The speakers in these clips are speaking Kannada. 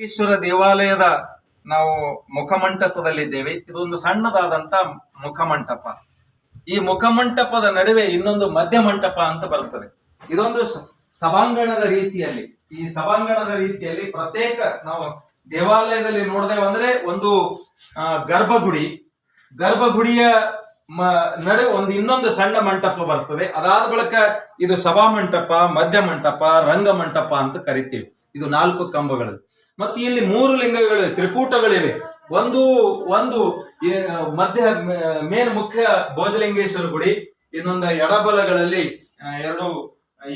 ಈಶ್ವರ ದೇವಾಲಯದ ನಾವು ಮುಖಮಂಟಪದಲ್ಲಿದ್ದೇವೆ. ಇದೊಂದು ಸಣ್ಣದಾದಂತ ಮುಖಮಂಟಪ. ಈ ಮುಖಮಂಟಪದ ನಡುವೆ ಇನ್ನೊಂದು ಮಧ್ಯ ಮಂಟಪ ಅಂತ ಬರುತ್ತದೆ. ಇದೊಂದು ಸಭಾಂಗಣದ ರೀತಿಯಲ್ಲಿ. ಈ ಸಭಾಂಗಣದ ರೀತಿಯಲ್ಲಿ ಪ್ರತ್ಯೇಕ ನಾವು ದೇವಾಲಯದಲ್ಲಿ ನೋಡಿದೆವು ಅಂದ್ರೆ ಒಂದು ಗರ್ಭಗುಡಿ. ಗರ್ಭಗುಡಿಯ ನಡುವೆ ಒಂದು ಇನ್ನೊಂದು ಸಣ್ಣ ಮಂಟಪ ಬರ್ತದೆ. ಅದಾದ ಬಳಿಕ ಇದು ಸಭಾ ಮಂಟಪ ಮಧ್ಯ ಮಂಟಪ ರಂಗ ಮಂಟಪ ಅಂತ ಕರಿತೀವಿ. ಇದು ನಾಲ್ಕು ಕಂಬಗಳು. ಮತ್ತು ಇಲ್ಲಿ ಮೂರು ಲಿಂಗಗಳು, ತ್ರಿಕೂಟಗಳಿವೆ. ಒಂದು ಒಂದು ಮಧ್ಯ ಮೇನ್ ಮುಖ್ಯ ಭೋಜಲಿಂಗೇಶ್ವರ ಗುಡಿ, ಇನ್ನೊಂದು ಎಡಬಲಗಳಲ್ಲಿ ಎರಡು,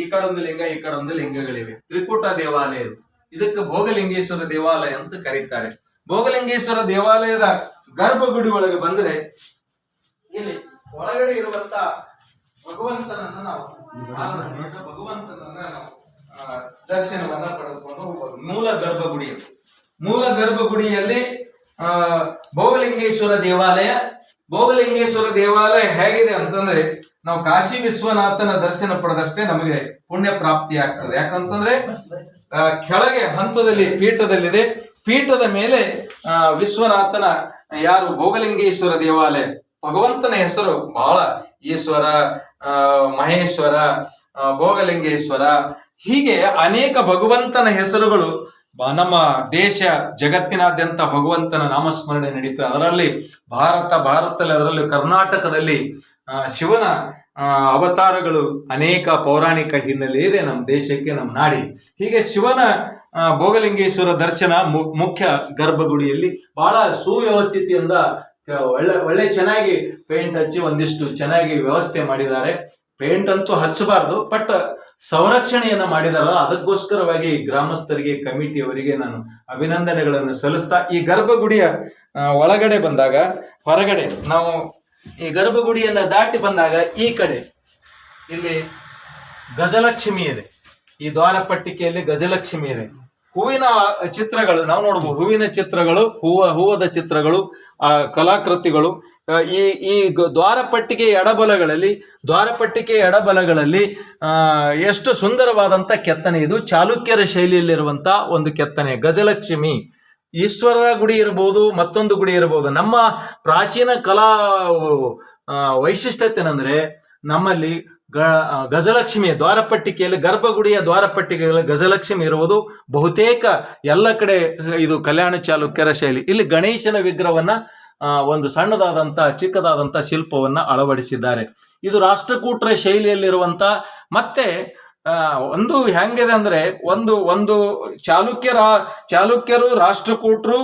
ಈ ಕಡೊಂದು ಲಿಂಗ, ಈ ಕಡೊಂದು ಲಿಂಗಗಳಿವೆ. ತ್ರಿಕೂಟ ದೇವಾಲಯ ಇದು. ಇದಕ್ಕೆ ಭೋಗಲಿಂಗೇಶ್ವರ ದೇವಾಲಯ ಅಂತ ಕರೀತಾರೆ. ಭೋಗಲಿಂಗೇಶ್ವರ ದೇವಾಲಯದ ಗರ್ಭಗುಡಿ ಒಳಗೆ ಬಂದ್ರೆ, ಇಲ್ಲಿ ಒಳಗಡೆ ಇರುವಂತ ಭಗವಂತನನ್ನ ನಾವು ಭಗವಂತನನ್ನ ನಾವು ದರ್ಶನವನ್ನ ಪಡೆದುಕೊಂಡು ಮೂಲ ಗರ್ಭಗುಡಿ. ಮೂಲ ಗರ್ಭಗುಡಿಯಲ್ಲಿ, ಆ, ಭೋಗಲಿಂಗೇಶ್ವರ ದೇವಾಲಯ. ಭೋಗಲಿಂಗೇಶ್ವರ ದೇವಾಲಯ ಹೇಗಿದೆ ಅಂತಂದ್ರೆ, ನಾವು ಕಾಶಿ ವಿಶ್ವನಾಥನ ದರ್ಶನ ಪಡೆದಷ್ಟೇ ನಮಗೆ ಪುಣ್ಯ ಪ್ರಾಪ್ತಿ ಆಗ್ತದೆ. ಯಾಕಂತಂದ್ರೆ ಕೆಳಗೆ ಹಂತದಲ್ಲಿ, ಪೀಠದಲ್ಲಿದೆ. ಪೀಠದ ಮೇಲೆ ವಿಶ್ವನಾಥನ, ಯಾರು ಭೋಗಲಿಂಗೇಶ್ವರ ದೇವಾಲಯ, ಭಗವಂತನ ಹೆಸರು ಬಹಳ ಈಶ್ವರ ಮಹೇಶ್ವರ ಭೋಗಲಿಂಗೇಶ್ವರ ಹೀಗೆ ಅನೇಕ ಭಗವಂತನ ಹೆಸರುಗಳು ನಮ್ಮ ದೇಶ ಜಗತ್ತಿನಾದ್ಯಂತ ಭಗವಂತನ ನಾಮಸ್ಮರಣೆ ನಡೀತದೆ ಅದರಲ್ಲಿ ಭಾರತ, ಭಾರತದಲ್ಲಿ ಅದರಲ್ಲಿ ಕರ್ನಾಟಕದಲ್ಲಿ ಶಿವನ ಅವತಾರಗಳು ಅನೇಕ ಪೌರಾಣಿಕ ಹಿನ್ನೆಲೆ ಇದೆ ನಮ್ಮ ದೇಶಕ್ಕೆ, ನಮ್ಮ ನಾಡಿ ಹೀಗೆ ಶಿವನ ಭೋಗಲಿಂಗೇಶ್ವರ ದರ್ಶನ ಮುಖ್ಯ ಗರ್ಭಗುಡಿಯಲ್ಲಿ ಬಹಳ ಸುವ್ಯವಸ್ಥಿತಿಯಿಂದ ಒಳ್ಳೆ ಒಳ್ಳೆ ಚೆನ್ನಾಗಿ ಪೇಂಟ್ ಹಚ್ಚಿ ಒಂದಿಷ್ಟು ಚೆನ್ನಾಗಿ ವ್ಯವಸ್ಥೆ ಮಾಡಿದ್ದಾರೆ. ಪೇಂಟ್ ಅಂತೂ ಹಚ್ಚಬಾರ್ದು ಬಟ್ ಸಂರಕ್ಷಣೆಯನ್ನ ಮಾಡಿದಾರ ಅದಕ್ಕೋಸ್ಕರವಾಗಿ ಗ್ರಾಮಸ್ಥರಿಗೆ, ಕಮಿಟಿಯವರಿಗೆ ನಾನು ಅಭಿನಂದನೆಗಳನ್ನು ಸಲ್ಲಿಸ್ತಾ, ಈ ಗರ್ಭಗುಡಿಯ ಒಳಗಡೆ ಬಂದಾಗ, ಹೊರಗಡೆ, ನಾವು ಈ ಗರ್ಭಗುಡಿಯನ್ನ ದಾಟಿ ಬಂದಾಗ ಈ ಕಡೆ, ಇಲ್ಲಿ ಗಜಲಕ್ಷ್ಮಿ ಇದೆ. ಈ ದ್ವಾರಪಟ್ಟಿಕೆಯಲ್ಲಿ ಗಜಲಕ್ಷ್ಮಿ ಇದೆ. ಹೂವಿನ ಚಿತ್ರಗಳು ನಾವು ನೋಡಬಹುದು ಹೂವಿನ ಚಿತ್ರಗಳು ಹೂವ ಹೂವದ ಚಿತ್ರಗಳು ಆ ಕಲಾಕೃತಿಗಳು ಈ ಈ ದ್ವಾರಪಟ್ಟಿಗೆ ಎಡಬಲಗಳಲ್ಲಿ ದ್ವಾರಪಟ್ಟಿಗೆ ಎಡಬಲಗಳಲ್ಲಿ ಎಷ್ಟು ಸುಂದರವಾದಂತ ಕೆತ್ತನೆ ಇದು. ಚಾಲುಕ್ಯರ ಶೈಲಿಯಲ್ಲಿರುವಂತ ಒಂದು ಕೆತ್ತನೆ. ಗಜಲಕ್ಷ್ಮಿ. ಈಶ್ವರ ಗುಡಿ ಇರಬಹುದು ಮತ್ತೊಂದು ಗುಡಿ ಇರಬಹುದು ನಮ್ಮ ಪ್ರಾಚೀನ ಕಲಾ ಆ, ವೈಶಿಷ್ಟ್ಯತೆ ಏನಂದ್ರೆ ನಮ್ಮಲ್ಲಿ ಗ ಗಜಲಕ್ಷ್ಮಿ ದ್ವಾರಪಟ್ಟಿಕೆಯಲ್ಲಿ, ಗರ್ಭಗುಡಿಯ ದ್ವಾರಪಟ್ಟಿಕೆಯಲ್ಲಿ ಗಜಲಕ್ಷ್ಮಿ ಇರುವುದು ಬಹುತೇಕ ಎಲ್ಲ ಕಡೆ, ಇದು ಕಲ್ಯಾಣ ಚಾಲುಕ್ಯರ ಶೈಲಿ. ಇಲ್ಲಿ ಗಣೇಶನ ವಿಗ್ರಹವನ್ನ ಒಂದು ಸಣ್ಣದಾದಂತ, ಚಿಕ್ಕದಾದಂತ ಶಿಲ್ಪವನ್ನ ಅಳವಡಿಸಿದ್ದಾರೆ. ಇದು ರಾಷ್ಟ್ರಕೂಟರ ಶೈಲಿಯಲ್ಲಿರುವಂತ, ಮತ್ತೆ ಒಂದು ಹೆಂಗಿದೆ ಅಂದ್ರೆ, ಒಂದು ಒಂದು ಚಾಲುಕ್ಯರ, ಚಾಲುಕ್ಯರು, ರಾಷ್ಟ್ರಕೂಟರು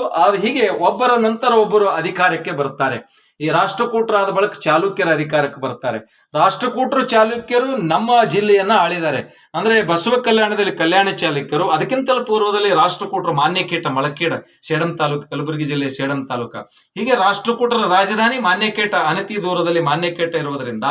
ಹೀಗೆ ಒಬ್ಬರ ನಂತರ ಒಬ್ಬರು ಅಧಿಕಾರಕ್ಕೆ ಬರ್ತಾರೆ ಈ ರಾಷ್ಟ್ರಕೂಟರಾದ ಬಳಿಕ ಚಾಲುಕ್ಯರ ಅಧಿಕಾರಕ್ಕೆ ಬರ್ತಾರೆ. ರಾಷ್ಟ್ರಕೂಟರು ಚಾಲುಕ್ಯರು ನಮ್ಮ ಜಿಲ್ಲೆಯನ್ನ ಆಳಿದ್ದಾರೆ. ಅಂದ್ರೆ ಬಸವ ಕಲ್ಯಾಣದಲ್ಲಿ ಕಲ್ಯಾಣ ಚಾಲುಕ್ಯರು, ಅದಕ್ಕಿಂತಲೂ ಪೂರ್ವದಲ್ಲಿ ರಾಷ್ಟ್ರಕೂಟರು ಮಾನ್ಯಕೇಟ ಮಳಕೇಡ, ಸೇಡಂ ತಾಲೂಕು, ಕಲಬುರಗಿ ಜಿಲ್ಲೆ ಸೇಡಂ ತಾಲೂಕ. ಹೀಗೆ ರಾಷ್ಟ್ರಕೂಟರ ರಾಜಧಾನಿ ಮಾನ್ಯಕೇಟ, ಅನತಿ ದೂರದಲ್ಲಿ ಮಾನ್ಯಕೇಟ ಇರುವುದರಿಂದ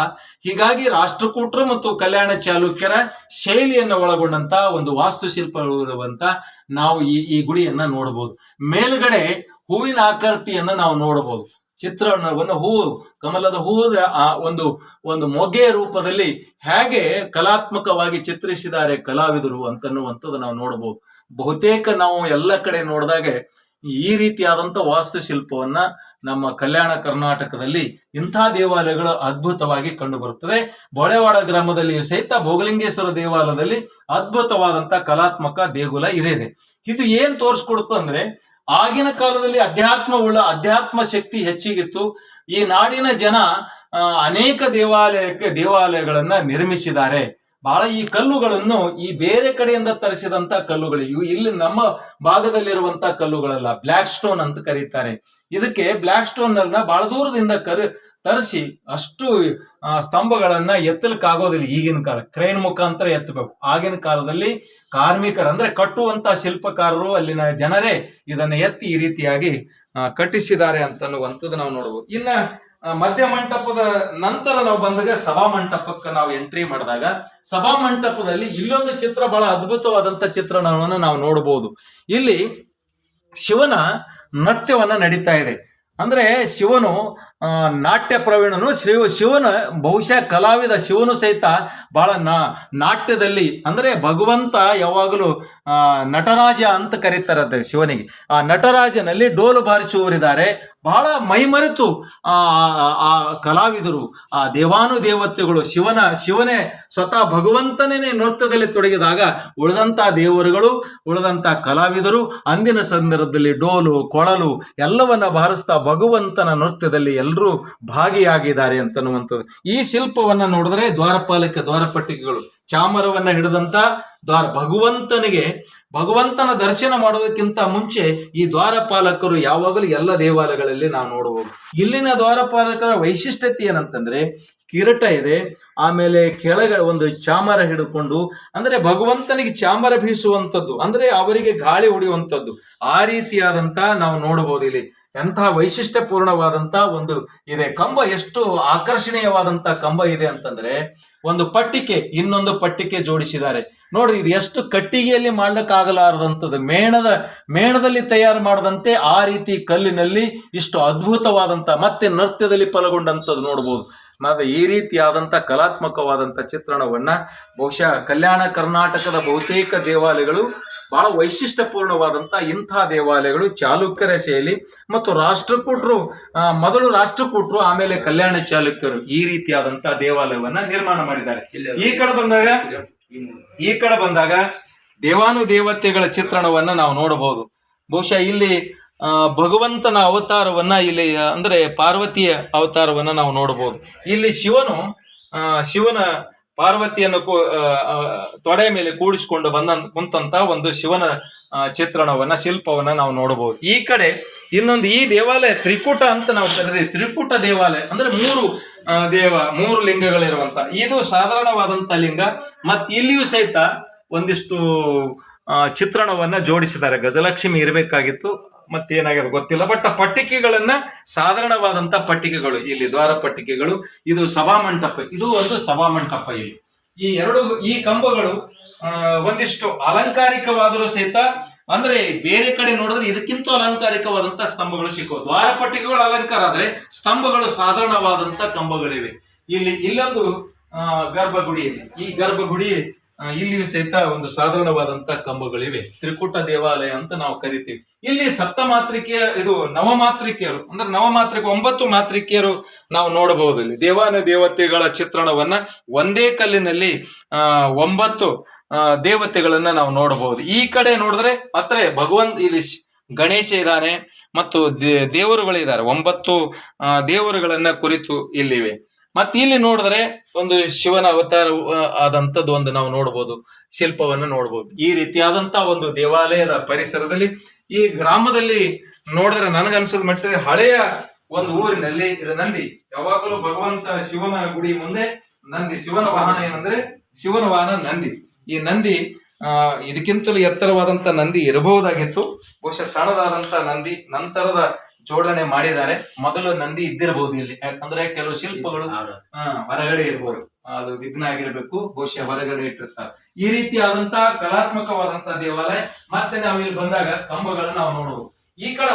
ಹೀಗಾಗಿ ರಾಷ್ಟ್ರಕೂಟರು ಮತ್ತು ಕಲ್ಯಾಣ ಚಾಲುಕ್ಯರ ಶೈಲಿಯನ್ನು ಒಳಗೊಂಡಂತ ಒಂದು ವಾಸ್ತುಶಿಲ್ಪ ಇರುವಂತ ನಾವು ಈ ಈ ಗುಡಿಯನ್ನ ನೋಡಬಹುದು ಮೇಲುಗಡೆ ಹೂವಿನ ಆಕೃತಿಯನ್ನ ನಾವು ನೋಡಬಹುದು ಚಿತ್ರಣವನ್ನು ಹೂವು ಕಮಲದ ಹೂವದ ಆ ಒಂದು ಒಂದು ಮೊಗೆಯ ರೂಪದಲ್ಲಿ ಹೇಗೆ ಕಲಾತ್ಮಕವಾಗಿ ಚಿತ್ರಿಸಿದ್ದಾರೆ ಕಲಾವಿದರು ಅಂತನ್ನುವಂಥದ್ದು ನಾವು ನೋಡಬಹುದು ಬಹುತೇಕ ನಾವು ಎಲ್ಲ ಕಡೆ ನೋಡಿದಾಗ ಈ ರೀತಿಯಾದಂಥ ವಾಸ್ತುಶಿಲ್ಪವನ್ನ ನಮ್ಮ ಕಲ್ಯಾಣ ಕರ್ನಾಟಕದಲ್ಲಿ ಇಂಥ ದೇವಾಲಯಗಳು ಅದ್ಭುತವಾಗಿ ಕಂಡು ಬರುತ್ತದೆ ಬೊಳೆವಾಡ ಗ್ರಾಮದಲ್ಲಿ ಸಹಿತ ಭೋಗಲಿಂಗೇಶ್ವರ ದೇವಾಲಯದಲ್ಲಿ ಅದ್ಭುತವಾದಂತ ಕಲಾತ್ಮಕ ದೇಗುಲ ಇದೆ ಇದು ಏನ್ ತೋರಿಸ್ಕೊಡುತ್ತೆ ಅಂದ್ರೆ ಆಗಿನ ಕಾಲದಲ್ಲಿ ಅಧ್ಯಾತ್ಮ ಉಳ್ಳ ಅಧ್ಯಾತ್ಮ ಶಕ್ತಿ ಹೆಚ್ಚಿಗಿತ್ತು. ಈ ನಾಡಿನ ಜನ ಅನೇಕ ದೇವಾಲಯಕ್ಕೆ, ದೇವಾಲಯಗಳನ್ನ ನಿರ್ಮಿಸಿದ್ದಾರೆ. ಬಹಳ ಈ ಕಲ್ಲುಗಳನ್ನು ಈ ಬೇರೆ ಕಡೆಯಿಂದ ತರಿಸಿದಂತ ಕಲ್ಲುಗಳು. ಇವು ಇಲ್ಲಿ ನಮ್ಮ ಭಾಗದಲ್ಲಿರುವಂತ ಕಲ್ಲುಗಳಲ್ಲ, ಬ್ಲಾಕ್ ಸ್ಟೋನ್ ಅಂತ ಕರೀತಾರೆ. ಇದಕ್ಕೆ ಬ್ಲ್ಯಾಕ್ ಸ್ಟೋನ್ ಅನ್ನ ಬಹಳ ದೂರದಿಂದ ಕರೆ ತರಿಸಿ ಅಷ್ಟು ಸ್ತಂಭಗಳನ್ನ ಎತ್ತಲಿಕ್ಕಾಗೋದಿಲ್ಲ ಈಗಿನ ಕಾಲ. ಕ್ರೇನ್ ಮುಖಾಂತರ ಎತ್ತಬೇಕು. ಆಗಿನ ಕಾಲದಲ್ಲಿ ಕಾರ್ಮಿಕರು ಅಂದ್ರೆ ಕಟ್ಟುವಂತ ಶಿಲ್ಪಕಾರರು ಅಲ್ಲಿನ ಜನರೇ ಇದನ್ನ ಎತ್ತಿ ಈ ರೀತಿಯಾಗಿ ಕಟ್ಟಿಸಿದ್ದಾರೆ ಅಂತನ್ನುವಂಥದ್ದು ನಾವು ನೋಡಬಹುದು ಇನ್ನ ಮಧ್ಯ ಮಂಟಪದ ನಂತರ ನಾವು ಬಂದಾಗ ಸಭಾ ಮಂಟಪಕ್ಕೆ ನಾವು ಎಂಟ್ರಿ ಮಾಡಿದಾಗ ಸಭಾ ಮಂಟಪದಲ್ಲಿ ಇಲ್ಲೊಂದು ಚಿತ್ರ ಬಹಳ ಅದ್ಭುತವಾದಂತ ಚಿತ್ರಣವನ್ನು ನಾವು ನೋಡಬಹುದು ಇಲ್ಲಿ ಶಿವನ ನೃತ್ಯವನ್ನ ನಡೀತಾ ಇದೆ. ಅಂದ್ರೆ ಶಿವನು ನಾಟ್ಯ ಪ್ರವೀಣನು ಶಿವ, ಶಿವನ ಬಹುಶಃ ಕಲಾವಿದ ಶಿವನು ಸಹಿತ ಬಹಳ ನಾಟ್ಯದಲ್ಲಿ, ಅಂದ್ರೆ ಭಗವಂತ ಯಾವಾಗಲೂ ನಟರಾಜ ಅಂತ ಕರೀತಾರದ ಶಿವನಿಗೆ. ಆ ನಟರಾಜನಲ್ಲಿ ಡೋಲು ಬಾರಿಸುವವರಿದ್ದಾರೆ. ಬಹಳ ಮೈಮರೆತು, ಆ, ಆ- ಕಲಾವಿದರು, ಆ ದೇವಾನು ದೇವತೆಗಳು ಶಿವನ, ಶಿವನೇ ಸ್ವತಃ ಭಗವಂತನೇ ನೃತ್ಯದಲ್ಲಿ ತೊಡಗಿದಾಗ ಉಳಿದಂತ ದೇವರುಗಳು ಉಳಿದಂತ ಕಲಾವಿದರು, ಅಂದಿನ ಸಂದರ್ಭದಲ್ಲಿ ಡೋಲು, ಕೊಳಲು ಎಲ್ಲವನ್ನ ಬಾರಿಸ್ತಾ ಭಗವಂತನ ನೃತ್ಯದಲ್ಲಿ ಎಲ್ಲರೂ ಭಾಗಿಯಾಗಿದ್ದಾರೆ ಅಂತನ್ನುವಂಥದ್ದು. ಈ ಶಿಲ್ಪವನ್ನ ನೋಡಿದ್ರೆ ದ್ವಾರಪಾಲಕ ದ್ವಾರಪಟ್ಟಿಕೆಗಳು, ಚಾಮರವನ್ನ ಹಿಡಿದಂತ ದ್ವಾರ, ಭಗವಂತನಿಗೆ, ಭಗವಂತನ ದರ್ಶನ ಮಾಡೋದಕ್ಕಿಂತ ಮುಂಚೆ ಈ ದ್ವಾರಪಾಲಕರು ಯಾವಾಗಲೂ ಎಲ್ಲ ದೇವಾಲಯಗಳಲ್ಲಿ ನಾವು ನೋಡಬಹುದು. ಇಲ್ಲಿನ ದ್ವಾರಪಾಲಕರ ವೈಶಿಷ್ಟ್ಯತೆ ಏನಂತಂದ್ರೆ, ಕಿರಟ ಇದೆ, ಆಮೇಲೆ ಕೆಳಗ ಒಂದು ಚಾಮರ ಹಿಡಿದುಕೊಂಡು ಅಂದ್ರೆ ಭಗವಂತನಿಗೆ ಚಾಮರ ಬೀಸುವಂಥದ್ದು, ಅಂದ್ರೆ ಅವರಿಗೆ ಗಾಳಿ ಹೊಡೆಯುವಂಥದ್ದು. ಆ ರೀತಿಯಾದಂತ ನಾವು ನೋಡಬಹುದು ಇಲ್ಲಿ. ಎಂತಹ ವೈಶಿಷ್ಟ್ಯಪೂರ್ಣವಾದಂತ ಒಂದು ಇದೆ. ಕಂಬ ಎಷ್ಟು ಆಕರ್ಷಣೀಯವಾದಂತ ಕಂಬ ಇದೆ ಅಂತಂದ್ರೆ ಒಂದು ಪಟ್ಟಿಕೆ, ಇನ್ನೊಂದು ಪಟ್ಟಿಕೆ ಜೋಡಿಸಿದ್ದಾರೆ. ನೋಡ್ರಿ, ಇದು ಎಷ್ಟು ಕಟ್ಟಿಗೆಯಲ್ಲಿ ಮಾಡ್ಲಿಕ್ಕಾಗಲಾರದಂಥದ್ದು. ಮೇಣದ, ಮೇಣದಲ್ಲಿ ತಯಾರು ಮಾಡದಂತೆ ಆ ರೀತಿ ಕಲ್ಲಿನಲ್ಲಿ ಇಷ್ಟು ಅದ್ಭುತವಾದಂತ, ಮತ್ತೆ ನೃತ್ಯದಲ್ಲಿ ಪಲಗೊಂಡಂಥದ್ದು ನೋಡ್ಬೋದು. ನಾವು ಈ ರೀತಿಯಾದಂಥ ಕಲಾತ್ಮಕವಾದಂಥ ಚಿತ್ರಣವನ್ನ ಬಹುಶಃ ಕಲ್ಯಾಣ ಕರ್ನಾಟಕದ ಬಹುತೇಕ ದೇವಾಲಯಗಳು ಬಹಳ ವೈಶಿಷ್ಟ್ಯಪೂರ್ಣವಾದಂಥ ಇಂಥ ದೇವಾಲಯಗಳು ಚಾಲುಕ್ಯರ ಶೈಲಿ ಮತ್ತು ರಾಷ್ಟ್ರಕೂಟರು ಮೊದಲು ರಾಷ್ಟ್ರಕೂಟರು ಆಮೇಲೆ ಕಲ್ಯಾಣ ಚಾಲುಕ್ಯರು ಈ ರೀತಿಯಾದಂಥ ದೇವಾಲಯವನ್ನ ನಿರ್ಮಾಣ ಮಾಡಿದ್ದಾರೆ. ಈ ಕಡೆ ಬಂದಾಗ ಈ ಕಡೆ ಬಂದಾಗ ದೇವಾನು ದೇವತೆಗಳ ಚಿತ್ರಣವನ್ನ ನಾವು ನೋಡಬಹುದು. ಬಹುಶಃ ಇಲ್ಲಿ ಭಗವಂತನ ಅವತಾರವನ್ನ ಇಲ್ಲಿ, ಅಂದ್ರೆ ಪಾರ್ವತಿಯ ಅವತಾರವನ್ನ ನಾವು ನೋಡಬಹುದು ಇಲ್ಲಿ ಶಿವನು ಶಿವನ ಪಾರ್ವತಿಯನ್ನು ತೊಡೆ ಮೇಲೆ ಕೂಡಿಸಿಕೊಂಡು ಬಂದ ಕುಂತ ಒಂದು ಶಿವನ ಚಿತ್ರಣವನ್ನ, ಶಿಲ್ಪವನ್ನ ನಾವು ನೋಡಬಹುದು ಈ ಕಡೆ ಇನ್ನೊಂದು ಈ ದೇವಾಲಯ ತ್ರಿಕೂಟ ಅಂತ ನಾವು ಕರೆದಿವಿ ತ್ರಿಕೂಟ ದೇವಾಲಯ ಅಂದ್ರೆ ಮೂರು ದೇವ, ಮೂರು ಲಿಂಗಗಳಿರುವಂತ. ಇದು ಸಾಧಾರಣವಾದಂತ ಲಿಂಗ. ಮತ್ ಇಲ್ಲಿಯೂ ಸಹಿತ ಒಂದಿಷ್ಟು ಚಿತ್ರಣವನ್ನ ಜೋಡಿಸಿದ್ದಾರೆ. ಗಜಲಕ್ಷ್ಮಿ ಇರಬೇಕಾಗಿತ್ತು. ಮತ್ತೇನಾಗಿದೆ ಗೊತ್ತಿಲ್ಲ. ಬಟ್ ಪಟ್ಟಿಕೆಗಳನ್ನ ಸಾಧಾರಣವಾದಂತ ಪಟ್ಟಿಕೆಗಳು ಇಲ್ಲಿ ದ್ವಾರ ಪಟ್ಟಿಕೆಗಳು, ಇದು ಸಭಾಮಂಟಪ ಇದು ಒಂದು ಸಭಾಮಂಟಪ ಇಲ್ಲಿ. ಈ ಎರಡು, ಈ ಕಂಬಗಳು ಒಂದಿಷ್ಟು ಅಲಂಕಾರಿಕವಾದರೂ ಸಹಿತ, ಅಂದ್ರೆ ಬೇರೆ ಕಡೆ ನೋಡಿದ್ರೆ ಇದಕ್ಕಿಂತ ಅಲಂಕಾರಿಕವಾದಂತ ಸ್ತಂಭಗಳು ಸಿಕ್ಕವು ದ್ವಾರ ಪಟ್ಟಿಕೆಗಳು ಅಲಂಕಾರ ಆದ್ರೆ ಸ್ತಂಭಗಳು ಸಾಧಾರಣವಾದಂತ ಕಂಬಗಳಿವೆ. ಇಲ್ಲಿ ಇಲ್ಲೊಂದು ಗರ್ಭಗುಡಿ ಇದೆ. ಈ ಗರ್ಭಗುಡಿ ಇಲ್ಲಿಯೂ ಸಹಿತ ಒಂದು ಸಾಧಾರಣವಾದಂತ ಕಂಬಗಳಿವೆ. ತ್ರಿಕೂಟ ದೇವಾಲಯ ಅಂತ ನಾವು ಕರಿತೀವಿ. ಇಲ್ಲಿ ಸಪ್ತಮಾತ್ರಿಕೆಯ, ಇದು ನವಮಾತ್ರಿಕೆಯರು, ಅಂದ್ರೆ ನವಮಾತ್ರಿಕೆ ಒಂಬತ್ತು ಮಾತ್ರಿಕೆಯರು ನಾವು ನೋಡಬಹುದು ಇಲ್ಲಿ. ದೇವಾನ ದೇವತೆಗಳ ಚಿತ್ರಣವನ್ನ ಒಂದೇ ಕಲ್ಲಿನಲ್ಲಿ ಒಂಬತ್ತು ದೇವತೆಗಳನ್ನ ನಾವು ನೋಡಬಹುದು. ಈ ಕಡೆ ನೋಡಿದ್ರೆ ಮಾತ್ರ ಭಗವಂತ ಇಲ್ಲಿ ಗಣೇಶ ಇದ್ದಾನೆ ಮತ್ತು ದೇವರುಗಳಿದ್ದಾರೆ. ಒಂಬತ್ತು ದೇವರುಗಳನ್ನ ಕುರಿತು ಇಲ್ಲಿವೆ. ಮತ್ತೆ ಇಲ್ಲಿ ನೋಡಿದ್ರೆ ಒಂದು ಶಿವನ ಅವತಾರ ಆದಂತದ್ದು ಒಂದು ನಾವು ನೋಡಬಹುದು ಶಿಲ್ಪವನ್ನು ನೋಡಬಹುದು ಈ ರೀತಿಯಾದಂತ ಒಂದು ದೇವಾಲಯದ ಪರಿಸರದಲ್ಲಿ ಈ ಗ್ರಾಮದಲ್ಲಿ ನೋಡಿದ್ರೆ ನನಗನ್ಸದ ಮಟ್ಟಿಗೆ ಹಳೆಯ ಒಂದು ಊರಿನಲ್ಲಿ ಇದು ನಂದಿ. ಯಾವಾಗಲೂ ಭಗವಂತ ಶಿವನ ಗುಡಿ ಮುಂದೆ ನಂದಿ, ಶಿವನ ವಾಹನ ಏನಂದ್ರೆ ಶಿವನ ವಾಹನ ನಂದಿ. ಈ ನಂದಿ ಇದಕ್ಕಿಂತಲೂ ಎತ್ತರವಾದಂತ ನಂದಿ ಇರಬಹುದಾಗಿತ್ತು. ಬಹುಶಃ ಸಣ್ಣದಾದಂತ ನಂದಿ, ನಂತರದ ಜೋಡಣೆ ಮಾಡಿದ್ದಾರೆ. ಮೊದಲು ನಂದಿ ಇದ್ದಿರಬಹುದು ಇಲ್ಲಿ. ಯಾಕಂದ್ರೆ ಕೆಲವು ಶಿಲ್ಪಗಳು ಹೊರಗಡೆ ಇರ್ಬೋದು. ಅದು ವಿಘ್ನ ಆಗಿರ್ಬೇಕು ಬಹುಶಃ ಹೊರಗಡೆ ಇಟ್ಟಿರ್ತಾರೆ. ಈ ರೀತಿಯಾದಂತಹ ಕಲಾತ್ಮಕವಾದಂತಹ ದೇವಾಲಯ ಮತ್ತೆ ನಾವು ಇಲ್ಲಿ ಬಂದಾಗ ಕಂಬಗಳನ್ನ ನಾವು ನೋಡಬಹುದು ಈ ಕಡೆ